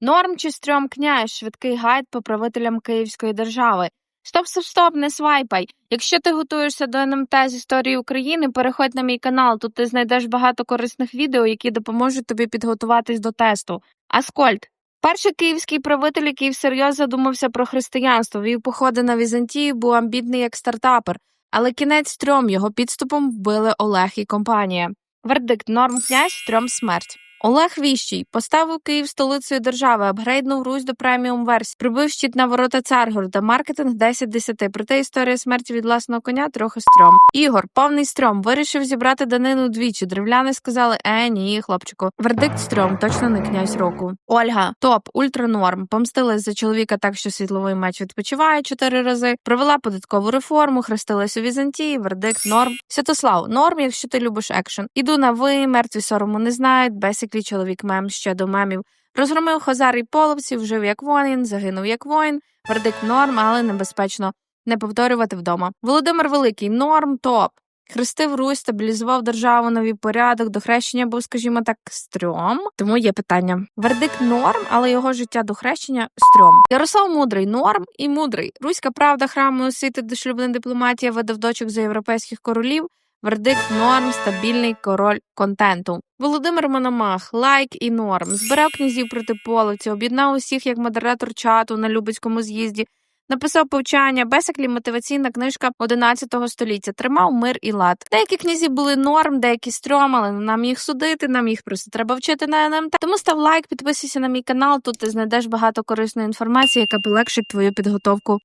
Норм чи стрьом князь, швидкий гайд по правителям Київської держави. Стоп, стоп, стоп, не свайпай. Якщо ти готуєшся до НМТ з історії України, переходь на мій канал. Тут ти знайдеш багато корисних відео, які допоможуть тобі підготуватись до тесту. Аскольд. Перший київський правитель, який всерйоз задумався про християнство, вів походи на Візантію, був амбітний як стартапер, але кінець стрьом його підступом вбили Олег і компанія. Вердикт норм князь, трьом смерть. Олег Віщий поставив Київ столицею держави, апгрейднув Русь до преміум версії, прибив щит на ворота Царгорода, маркетинг 10-10. Проте історія смерті від власного коня трохи стрьом. Ігор, повний стрьом, вирішив зібрати данину двічі. Древляни сказали: е, ні, хлопчику. Вердикт стрьом, точно не князь року. Ольга, топ, ультранорм. Помстилась за чоловіка так, що світловий меч відпочиває чотири рази. Провела податкову реформу, хрестилась у Візантії. Вердикт норм. Святослав, норм, якщо ти любиш екшен. Іду на ви, мертві сорому не знають. Бесіклі чоловік мем ще до мемів. Розгромив хозар і половців, жив як воїн, загинув як воїн. Вердикт норм, але небезпечно не повторювати вдома. Володимир Великий норм, топ. Хрестив Русь, стабілізував державу, новий порядок, до хрещення був, скажімо так, стрьом. Тому є питання. Вердикт норм, але його життя до хрещення стрьом. Ярослав мудрий, норм і мудрий. Руська правда, храми освіти, дошлюбна дипломатія, видав дочок за європейських королів. Вердикт норм, стабільний король контенту. Володимир Мономах, лайк і норм. Збирав князів проти полиці, об'єднав усіх як модератор чату на Любецькому з'їзді. Написав повчання, Бесеклі мотиваційна книжка 11 століття. Тримав мир і лад. Деякі князі були норм, деякі стрьом, але нам їх судити, нам їх просто треба вчити на НМТ. Тому став лайк, підписуйся на мій канал. Тут ти знайдеш багато корисної інформації, яка полегшить твою підготовку